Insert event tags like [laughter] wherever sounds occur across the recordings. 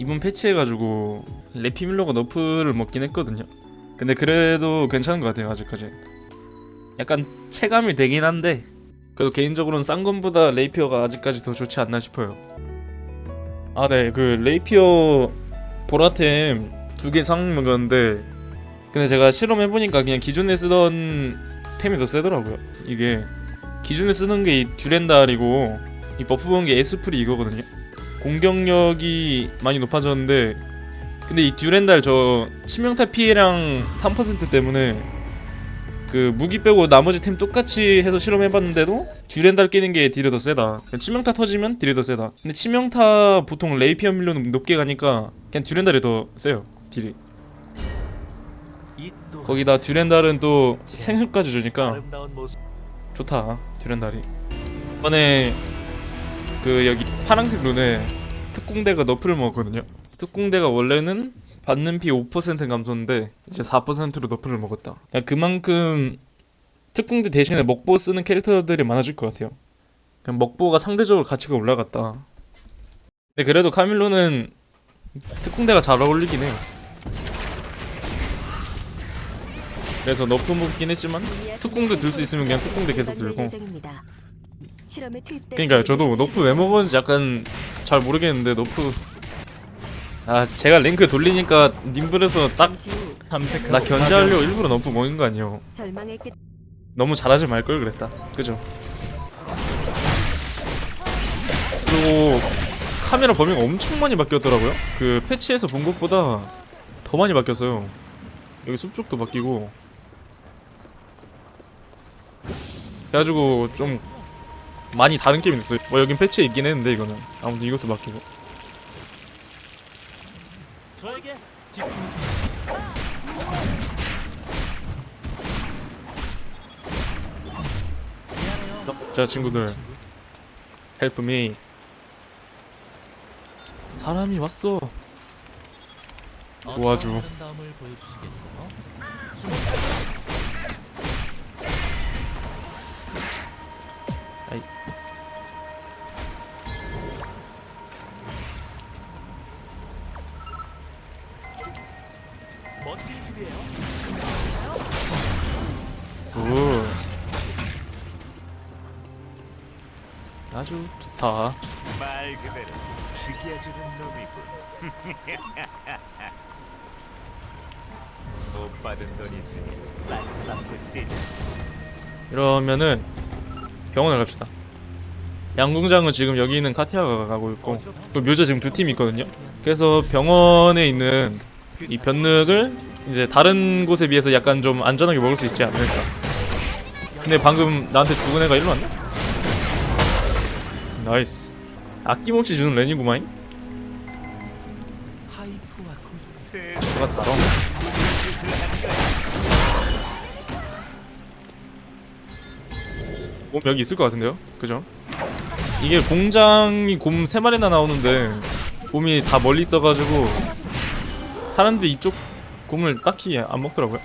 이번 패치해가지고 레피밀러가 너프를 먹긴 했거든요. 근데 그래도 괜찮은 것 같아요 아직까지. 약간 체감이 되긴 한데 그래도 개인적으로는 쌍검보다 레이피어가 아직까지 더 좋지 않나 싶어요. 아 네 그 레이피어 보라템 두 개 상 먹었는데 근데 제가 실험해보니까 그냥 기존에 쓰던 템이 더 세더라고요. 이게 기존에 쓰는 게 이 듀렌달이고 이 버프 본게 에스프리 이거거든요. 공격력이 많이 높아졌는데 근데 이 듀렌달 저 치명타 피해량 3% 때문에 그 무기 빼고 나머지 템 똑같이 해서 실험해봤는데도 듀렌달 끼는 게 딜이 더 세다. 치명타 터지면 딜이 더 세다. 근데 치명타 보통 레이피어 밀로는 높게 가니까 그냥 듀렌달이 더 세요. 딜이. 거기다 듀렌달은 또 생흑까지 주니까 좋다 듀렌달이 이번에 그 여기 파란색 룬에 특공대가 너프를 먹었거든요. 특공대가 원래는 받는 피 5% 감소인데 이제 4%로 너프를 먹었다. 그러니까 그만큼 특공대 대신에 먹보 쓰는 캐릭터들이 많아질 것 같아요. 그냥 먹보가 상대적으로 가치가 올라갔다. 근데 그래도 카밀로는 특공대가 잘 어울리긴 해요 그래서 너프 먹긴 했지만 특공대 들 수 있으면 그냥 특공대 계속 들고 그러니까 저도 너프 왜 먹었는지 약간 잘 모르겠는데 너프. 아 제가 랭크 돌리니까 님블에서 딱나 탐색 견제하려고 일부러 너프 먹은 거 아니에요. 너무 잘하지 말 걸 그랬다. 그죠? 그리고 카메라 범위가 엄청 많이 바뀌었더라고요. 그 패치에서 본 것보다 더 많이 바뀌었어요. 여기 숲 쪽도 바뀌고. 그래가지고 좀 많이 다른 게임이 됐어요. 뭐 여긴 패치에 있긴 했는데 이거는. 아무튼 이것도 바뀌고. 저에게 집중 자 친구들. 헬프 미 사람이 왔어. 보여주 아주 좋다. 말 그대로 죽여주는 놈이군. [laughs] 못 받은 돈 있으니 란란한 듯 이러면은 병원을 갑시다. 양궁장은 지금 여기 있는 카티아가 가고 있고 또 묘자 지금 두 팀 있거든요. 그래서 병원에 있는 이 변늑을 이제 다른 곳에 비해서 약간 좀 안전하게 먹을 수 있지 않을까. 근데 방금 나한테 죽은 애가 일로 왔네? 나이스. 아낌없이 주는 구세 맞다. 곰 여기 있을 것 같은데요? 그죠? 이게 공장이 곰 3마리나 나오는데 곰이 다 멀리 있어가지고 사람들이 이쪽 곰을 딱히 안 먹더라고요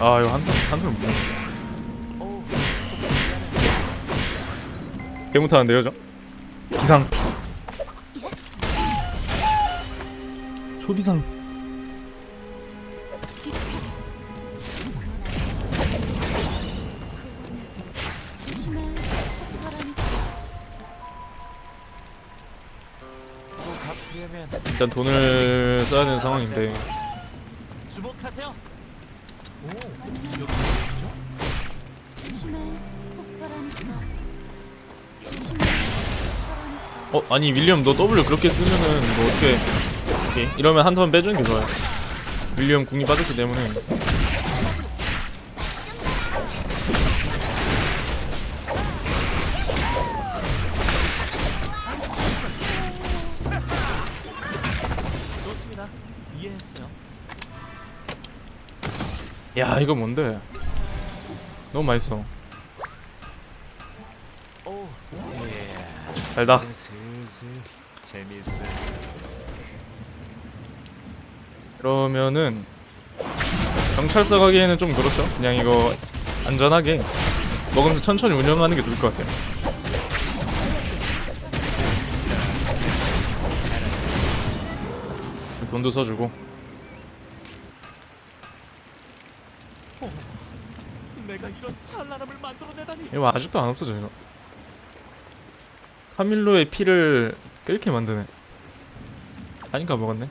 아 이거 한탄 한탄 못 먹네. 개 못 하는데요 저? 비상. 초비상. 일단 돈을 써야 되는 상황인데 어 아니 윌리엄 너 W 그렇게 쓰면은 뭐 어떻게 오케이 이러면 한 턴 빼주는 게 좋아요. 윌리엄 궁이 빠졌기 때문에 야 이거 뭔데 너무 맛있어. 달다 재밌어 그러면은 경찰서 가기에는 좀 그렇죠 그냥 이거 안전하게 먹으면서 천천히 운영하는 게 좋을 것 같아요. 돈도 써주고 내가 이런 찬란함을 만들어내다니. 이거 아직도 안 없어져 이거 카밀로의 피를 끓게 만드네 아닌가 먹었네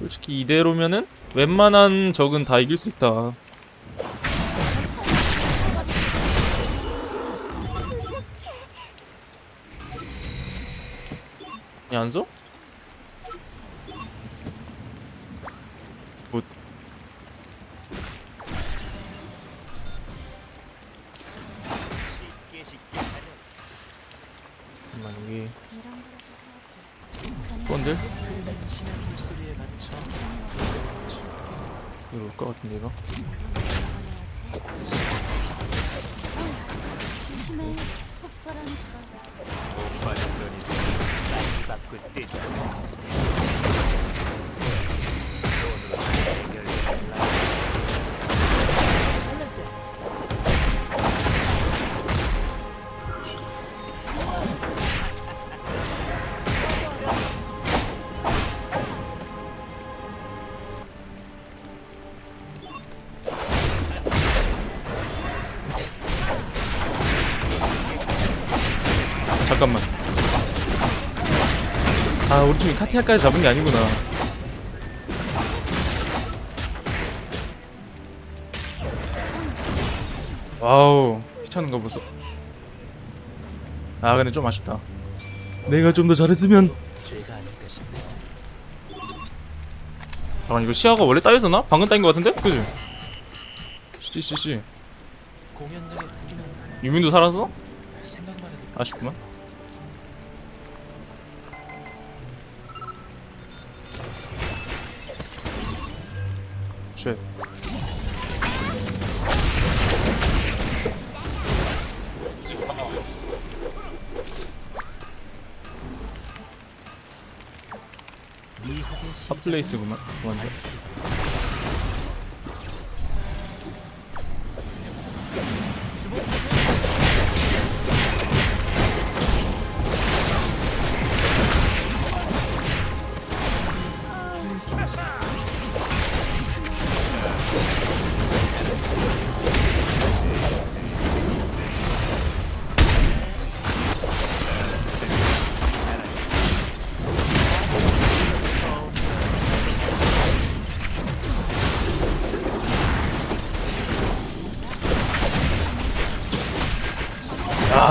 솔직히 이대로면은 웬만한 적은 다 이길 수 있다 야, 안 써? 이거? 폭발하니까 받고 잠깐만 아 우리 중에 카티아까지 잡은 게 아니구나 와우 피차는 거 보소 아 근데 좀 아쉽다 내가 좀 더 잘했으면. 잠깐 이거 시야가 원래 따였었나? 방금 따인 거 같은데? 그지? 씨씨씨 유민도 살았어? 아쉽구만 쉣 미혹의 핫플레이스구만 완전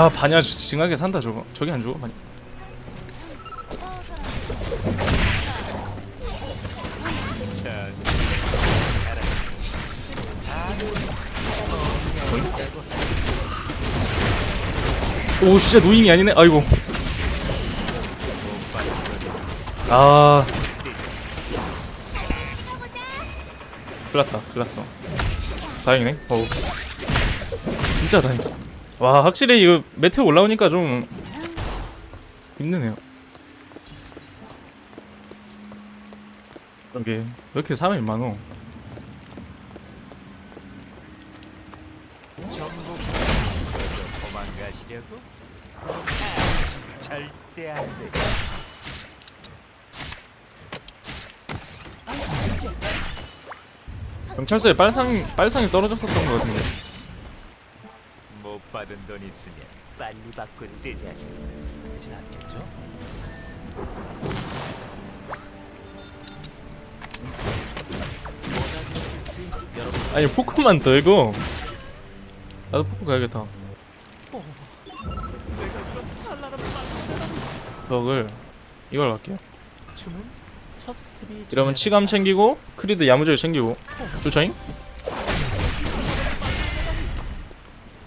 아 반야 징하게 산다 저거. 저기 안 죽어 반야. 자, 오 진짜 노잉이 아니네? 아이고. 아. 큰일났다 큰일났어. 다행이네. 어우. 진짜 다행이다 와 확실히 이거 메테오 올라오니까 좀 힘드네요 그러게 왜 이렇게 사람이 많어 정복 도망가시려고? 절대 안 돼. 경찰서에 빨상 빨상이 떨어졌었던 것 같은데 못 받은 돈 있으면 빨리 받고 뜨자. 그러진 않겠죠? 아니 포크만 들고 나도 포크 가야겠다 내가 이런. 덕을 이걸 갈게요 춤은 첫 스텝이 이러면 치감 챙기고 크리드 야무지게 챙기고 좋죠잉?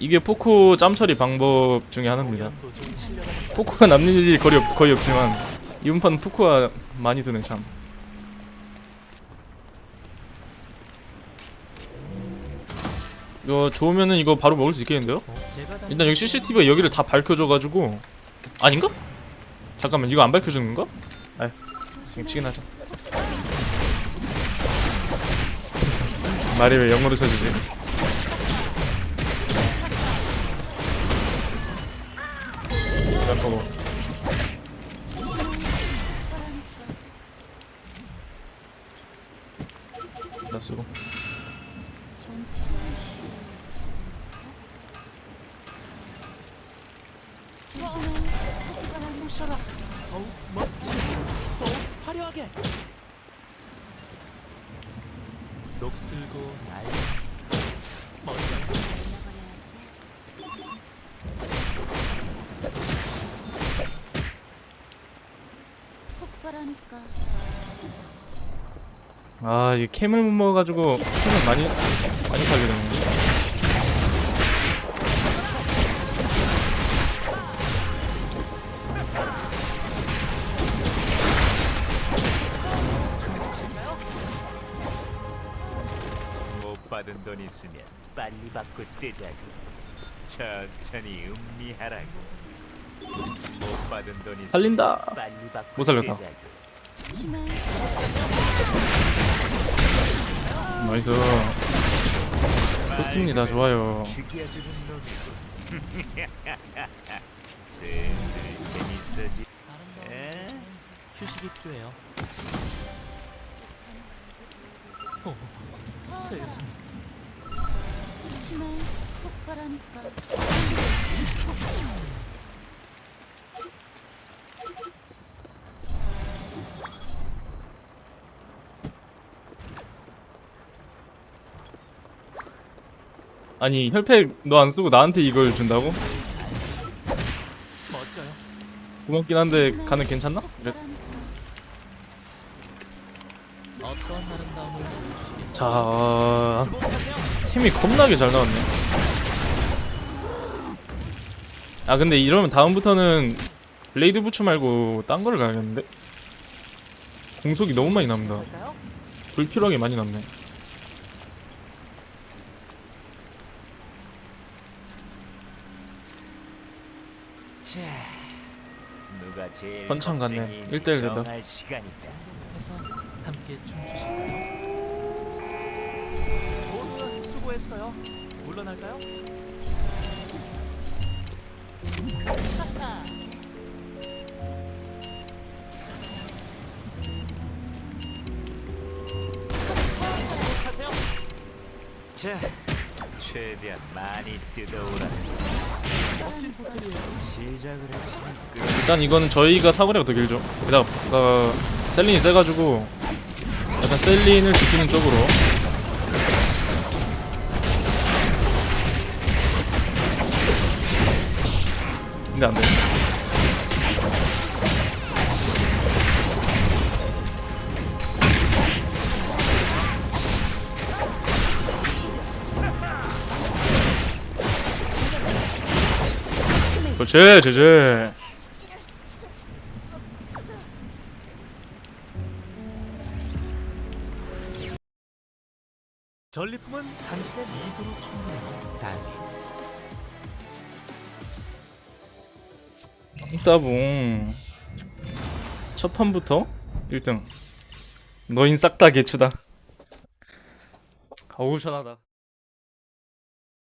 이게 포크 짬처리 방법 중에 하나입니다 포크가 남는 일이 거의, 없, 거의 없지만 이번 판 포크가 많이 드네 참 이거 좋으면은 이거 바로 먹을 수 있겠는데요? 일단 여기 CCTV가 여기를 다 밝혀줘가지고 아닌가? 잠깐만 이거 안 밝혀주는 건가? 아 그냥 치긴 하자 말이 왜 영어로 쳐지지? 일단 보고 나 쓰고 더욱 멋지게, 더욱 화려하게. 녹슬고 날 폭발하니까 아 이게 캠을 못 먹어가지고 캠을 많이 많이 사게 되네 못 받은 돈 있으면 빨리 받고 뜨자고. 천천히 음미하라고. 살린다. 못 살렸다. 나이스 좋습니다 좋아요. 에? 휴식이 필요해요. 어, 세상에. 힘을 폭발하니까 아니 혈팩 너 안 쓰고 나한테 이걸 준다고? 멋져요. 고맙긴 한데 가는 괜찮나? 이래. 폭발하니까 어떤 아름다움을 보여주시겠어요? 자 주목하세요. 팀이 겁나게 잘 나왔네 아 근데 이러면 다음부터는 블레이드 부츠 말고 딴 거를 가야겠는데? 공속이 너무 많이 납니다? 불필요하게 많이 남네 자, 누가 제일 선창 같네. 겁쟁이인지 일대일 된다. 정할 시간이다. 해서 함께 춤추실까요? 수고했어요. 물러날까요? 자, 최대한 많이 뜯어오라. 일단 이거는 저희가 사거리가 더 길죠. 게다가 어, 셀린이 세가지고 약간 셀린을 지키는 쪽으로. 근데 안돼 그렇지 제제 전리품은 당신의 미소로 충분해요. 다음에 따봉. 첫 판부터 1등. 너흰 싹다 개추다. 어우 편하다